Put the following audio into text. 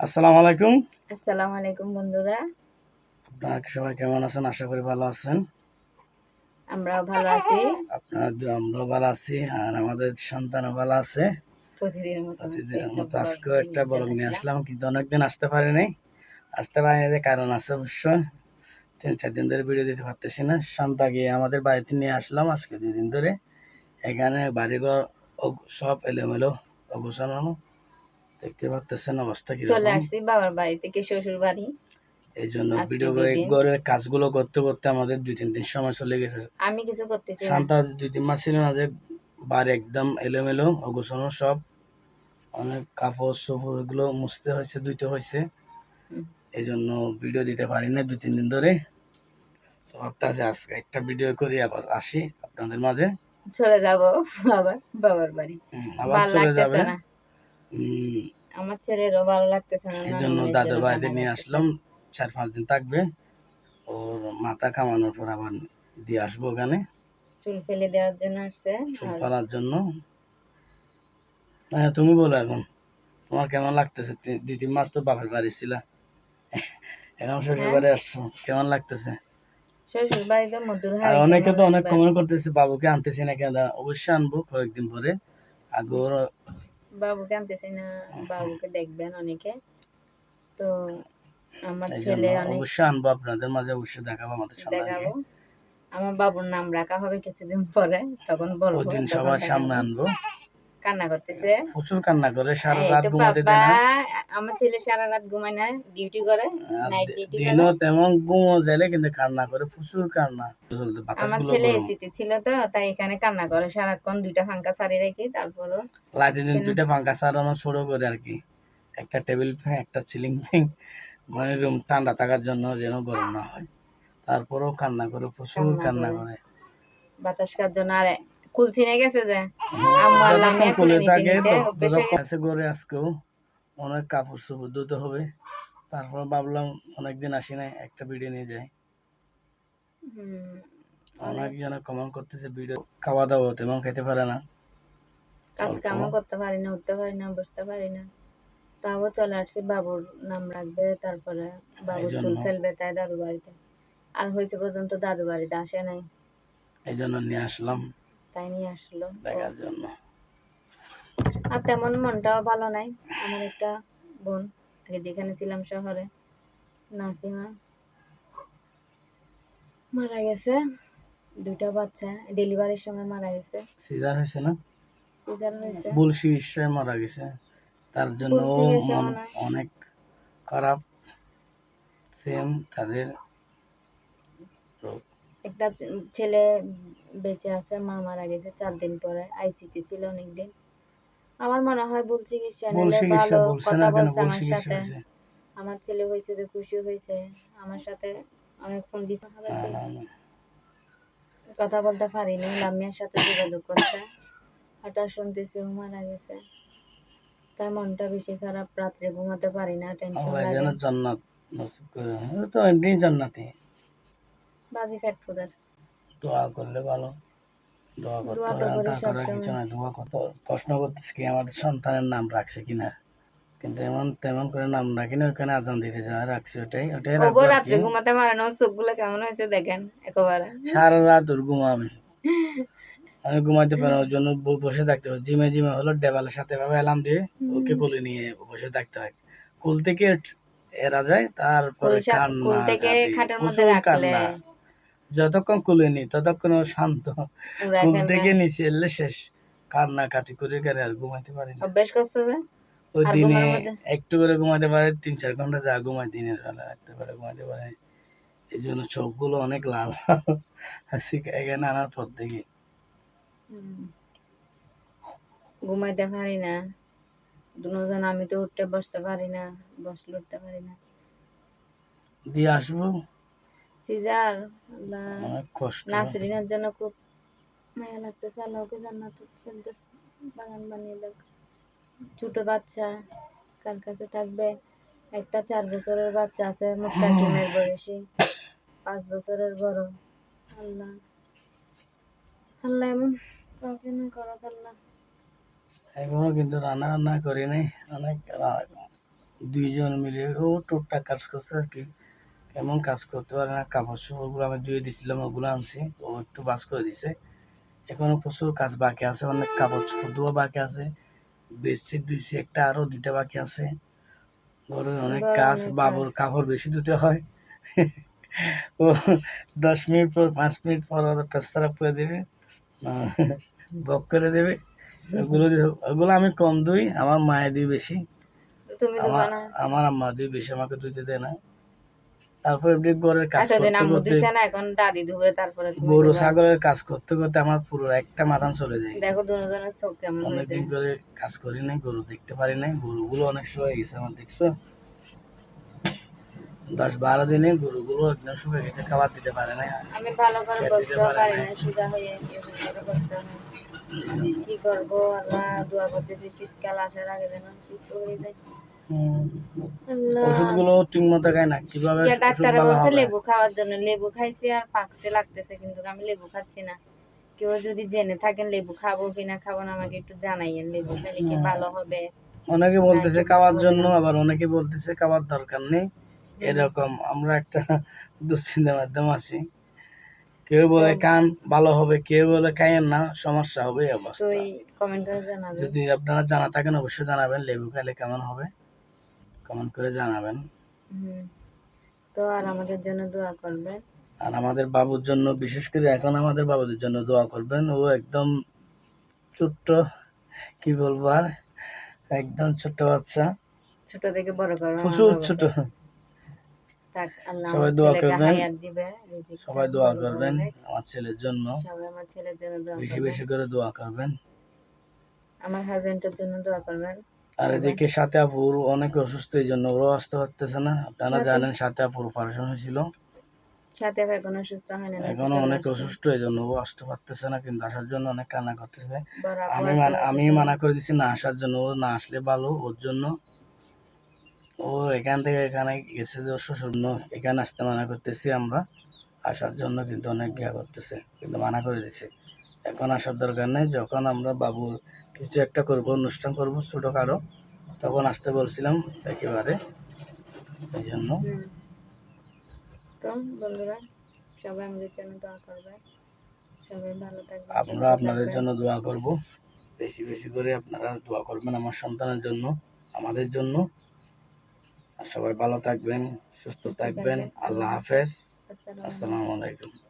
আসসালামু আলাইকুম। আসসালামু আলাইকুম বন্ধুরা। আপনারা সবাই কেমন আছেন? আশা করি ভালো আছেন। আমরাও ভালো আছি। আপনার আমরাও ভালো আছি আর আমাদের সন্তানও ভালো আছে। প্রতিদিনের মতো আজকেও একটা বড় নিয়ে আসলাম। কিন্তু অনেকদিন আসতে পারিনি। আসতে পারিনি যে কারণ আছে অবশ্য। তিন চার দিন ধরে ভিডিও দিতে পারতেছি না। শান্তা গিয়ে আমাদের বাড়িতে নিয়ে আসলাম আজকে দুই দিন ধরে। এখানে বাড়িঘর সব এলোমেলো অগোছানো দেখতে পারতেছেন অবস্থা কি চলে আসছি বাবার বাড়ি থেকে শ্বশুর বাড়ি। এই জন্য ভিডিও। ঘরের কাজগুলো করতে করতে আমাদের দুই তিন দিন সময় চলে গেছে। আমি কিছু করতেছি শান্তা দুই তিন মাস ছিল না যে বাড়ি একদম এলোমেলো অগোছানো সব। অনেক কাপড় চোপড় এগুলো মুছতে হয়েছে ধুইতে হয়েছে। এই জন্য ভিডিও দিতে পারি না দুই তিন দিন ধরে। তো ভাবতেছি আজকে একটা ভিডিও করি আবার আসি আপনাদের মাঝে। চলে যাব আবার বাবার বাড়ি। আবার চলে যাবে। আমার ছেলেরও ভালো লাগতেছে না এই জন্য দাদুর বাড়িতে নিয়ে আসলাম চার পাঁচ দিন থাকবে। ওর মাথা কামানোর পর আবার দিয়ে আসব ওখানে। চুল ফেলে দেওয়ার জন্য আসছে চুল ফেলার জন্য। হ্যাঁ তুমি বলো এখন তোমার কেমন লাগতেছে? দুই তিন মাস তো বাপের বাড়ি ছিল। এখন শ্বশুর হ্যাঁ। বাড়ি আসছো কেমন লাগতেছে? শ্বশুর বাড়িতে মধুর আর অনেকে তো অনেক? কমেন্ট করতেছে বাবুকে আনতেছি না কেন? অবশ্যই আনব কয়েকদিন পরে। আগে ওর বাবুকে আনতেছি না বাবুকে দেখবেন অনেকে। তো আমার ছেলে অনেক অবশ্যই আনব আপনাদের মাঝে অবশ্যই দেখাবো আমাদের সামনে দেখাবো। আমার বাবুর নাম রাখা হবে কিছুদিন পরে তখন বলব ওই দিন সবার সামনে আনব। কান্না করতেছে। প্রচুর কান্না করে সারা রাত ঘুমাতে দেয় না। আমার ছেলে সারা রাত ঘুমায় না ডিউটি করে নাইট ডিউটি দিনও তেমন ঘুমো যাইলে কিন্তু কান্না করে প্রচুর কান্না। আমার ছেলে এসিতে ছিল তো তাই এখানে কান্না করে। সারাক্ষণ দুইটা ফাঙ্কা সারি রেখে তারপরও লাইতে দিন দুইটা পাঙ্খা চালানো শুরু করে আর কি। একটা টেবিল ফ্যান একটা সিলিং ফ্যান মানে রুম ঠান্ডা থাকার জন্য যেন গরম না হয়। তারপরেও কান্না করে প্রচুর কান্না করে। করে। বাতাস খাওয়ার জন্য আর কুল ছিনে গেছে যে। আম্মু কোলে নিতে নিতে হয়ে আছে ঘরে আজকেও অনেক কাপড় চোপড় ধুতে হবে। তারপর ভাবলাম অনেকদিন আসি নাই একটা ভিডিও নিয়ে যাই। হুম, অনেক জন কমেন্ট করতেছে ভিডিও খাওয়া দাওয়া তেমন খেতে পারে না। কাজ। কামও করতে পারি না উঠতে পারি না বসতে পারি না। তাও চলে আসছি বাবুর নাম রাখবে তারপরে বাবুর চুল ফেলবে তাই দাদু বাড়িতে। আর হয়েছে পর্যন্ত দাদু বাড়িতে আসে নাই। এই জন্য নিয়ে আসলাম। তাই নিয়ে আসলো। দেখার জন্য। আর তেমন মনটাও ভালো নাই। আমার একটা বোন আগে যেখানে ছিলাম শহরে নাসিমা মারা গেছে। দুইটা বাচ্চা ডেলিভারির সময় মারা গেছে। সিজার হয়েছে না? সিজার হয়েছে। ভুল চিকিৎসায় মারা গেছে। তার জন্য অনেক খারাপ। সেম তাদের একটা ছেলে বেঁচে আছে মা মারা গেছে চার দিন পরে আইসিটি ছিল অনেকদিন। আমার মনে হয় ভুল চিকিৎসা ভুল নিলে ভালো কথা বলছে আমার সাথে। আমার ছেলে হয়েছে যে খুশি হয়েছে আমার সাথে অনেক ফোন দিছে। না। কথা বলতে পারিনি লামিয়ার সাথে যোগাযোগ করতে হঠাৎ শুনতেছি ও মারা গেছে। তাই মনটা বেশি খারাপ রাত্রে ঘুমাতে পারি না টেনশন লাগে। জান্নাত নসিব করে। ও তো এমনি জান্নাতি। বাজি ফ্যাট ফুডের। দোয়া করলে ভালো। দোয়া করতে করার কিছু না দোয়া প্রশ্ন করতেছি কি আমাদের সন্তানের নাম রাখছে কিনা? কিন্তু এমন তেমন করে নাম রাখি না ওখানে আজান দিতে রাখছে ওটাই ওটাই রাখব রাত্রে ঘুমাতে পারে না চোখগুলো কেমন হয়েছে দেখেন একেবারে। সারা রাত ওর আমি ঘুমাইতে পারি ওর জন্য বসে থাকতে হয় জিমে জিমে হলো ডেবালের সাথে ভাবে অ্যালার্ম দিয়ে ওকে কোলে নিয়ে বসে থাকতে হয়। কুল থেকে এরা যায় তারপরে কান্না কুল থেকে খাটের মধ্যে রাখলে। যতক্ষণ কুলে নি ততক্ষণ ও শান্ত। কুল থেকে নিচে এলে শেষ। কান্না কাটি করে গেলে আর ঘুমাইতে পারি না। অভ্যাস করছ যে? ওই দিনে একটু করে ঘুমাইতে পারে তিন চার ঘণ্টা যা ঘুমায় দিনের বেলা রাখতে পারে ঘুমাইতে পারে। এই জন্য চোখগুলো অনেক লাল। হাসি এখানে আনার পর হুম। ঘুমাইতে পারি না। দুজন আমি তো উঠতে বসতে পারি না বসলে উঠতে পারি না। দিয়ে আসব। সিজার নাসরিনের জন্য খুব মায়া লাগতেছে আল্লাহকে জান্নাত বাগান বানিয়ে দেখ ছোট বাচ্চা কার কাছে থাকবে? একটা চার বছরের বাচ্চা আছে মুস্তাকিমের বয়সী। পাঁচ বছরের বড়। আল্লাহ আল্লাহ এমন কাউকে না করা আল্লাহ। এখনও কিন্তু রান্না রান্না করি নাই অনেক দুইজন মিলে ও টুকটাক কাজ করছে আর কি। কেমন কাজ করতে পারে না। কাপড় চোপড়গুলো আমি ধুয়ে দিছিলাম ওগুলো আনছি ও একটু বাস করে দিছে। এখনও প্রচুর কাজ বাকি আছে অনেক কাপড় চোপড় ধোয়া বাকি আছে। বেডশিট ধুইছি একটা আরও দুইটা বাকি আছে। ঘরের অনেক কাজ বাবুর কাপড় বেশি ধুতে হয়। ও দশ মিনিট পর পাঁচ মিনিট পর ওরা পেস্তারা করে দেবে বক করে দেবে। ওগুলো ওগুলো আমি কম দুই আমার মায়ের দিই বেশি আমার আমার আম্মা দিয়ে বেশি আমাকে ধুতে দেয় না। তারপর এমনি ঘরের কাজ করতে করতে এখন দাদি ধুবে তারপরে গরু ছাগলের কাজ করতে করতে আমার পুরো একটা মাথান চলে যায়। দেখো দুজনের চোখ কেমন অনেকদিন করে কাজ করি নাই গরু দেখতে পারি নাই। গরুগুলো অনেক সময় গেছে আমার দেখছ? দশ বারো দিনে গরুগুলো একদম শুকিয়ে গেছে খাবার দিতে পারে না আমি ভালো করে বলতেও পারে না। সুগা হয়ে বসতে কি করব? আল্লাহ দোয়া করতেছি শীতকাল আসার আগে যেন সুস্থ হয়ে যায়। ওষুধগুলো ঠিক মতো খায় না কীভাবে বলছে লেবু খাওয়ার জন্য লেবু খাইছি আর পাকছে লাগতেছে কিন্তু আমি লেবু খাচ্ছি না। কেউ যদি জেনে থাকেন লেবু খাব কিনা খাব না আমাকে একটু জানাইয়েন লেবু খেলে কি ভালো হবে? অনেকে বলতেছে খাওয়ার জন্য আবার অনেকে বলতেছে খাওয়ার দরকার নেই। এরকম আমরা একটা দুশ্চিন্তার মাধ্যমে আছি। কেউ বলে কান ভালো হবে কেউ বলে খাইয়েন না সমস্যা হবে অবস্থা। কমেন্ট যদি আপনারা জানা থাকেন অবশ্যই জানাবেন লেবু খাইলে কেমন হবে। কমেন্ট করে জানাবেন। তো আর আমাদের জন্য দোয়া করবেন। আর আমাদের বাবুর জন্য বিশেষ করে এখন আমাদের বাবুদের জন্য দোয়া করবেন। ও একদম ছোট্ট কি বলব আর? একদম ছোট্ট বাচ্চা। ছোট থেকে বড় আমার প্রচুর ছোট। সবাই দোয়া করবেন। সবাই দোয়া করবেন। আমার ছেলের জন্য। বেশি বেশি করে দোয়া করবেন। আমার হাজবেন্ডের জন্য দোয়া করবেন। আর এদিকে সাথে আপুর অনেক অসুস্থ এই জন্য ওরাও আসতে পারতেছে না। আপনারা জানেন সাথে আপুর অপারেশন হয়েছিল। সাথে এখনও হয় না এখনও অনেক অসুস্থ এই জন্য ও আসতে পারতেছে না কিন্তু আসার জন্য অনেক কান্না করতেছে। আমি আমি মানা করে দিছি না আসার জন্য ও না আসলে ভালো ওর জন্য। ও এখান থেকে এখানে গেছে যে শ্বশুর এখানে আসতে মানা করতেছি আমরা। আসার জন্য কিন্তু অনেক ইয়া করতেছে কিন্তু মানা করে দিছে। এখন আসার দরকার নেই। যখন আমরা বাবুর কিছু একটা করব অনুষ্ঠান করব ছোটোখাটো তখন আসতে বলছিলাম একেবারে। এই জন্য। হুম। সবাই আমাদের জন্য দোয়া করবে। সবাই ভালো থাকবে আমরা আপনাদের জন্য দোয়া করব। বেশি বেশি করে আপনারা দোয়া করবেন আমার সন্তানের জন্য আমাদের জন্য। আর সবাই ভালো থাকবেন সুস্থ থাকবেন। আল্লাহ হাফেজ। আসসালামু আলাইকুম।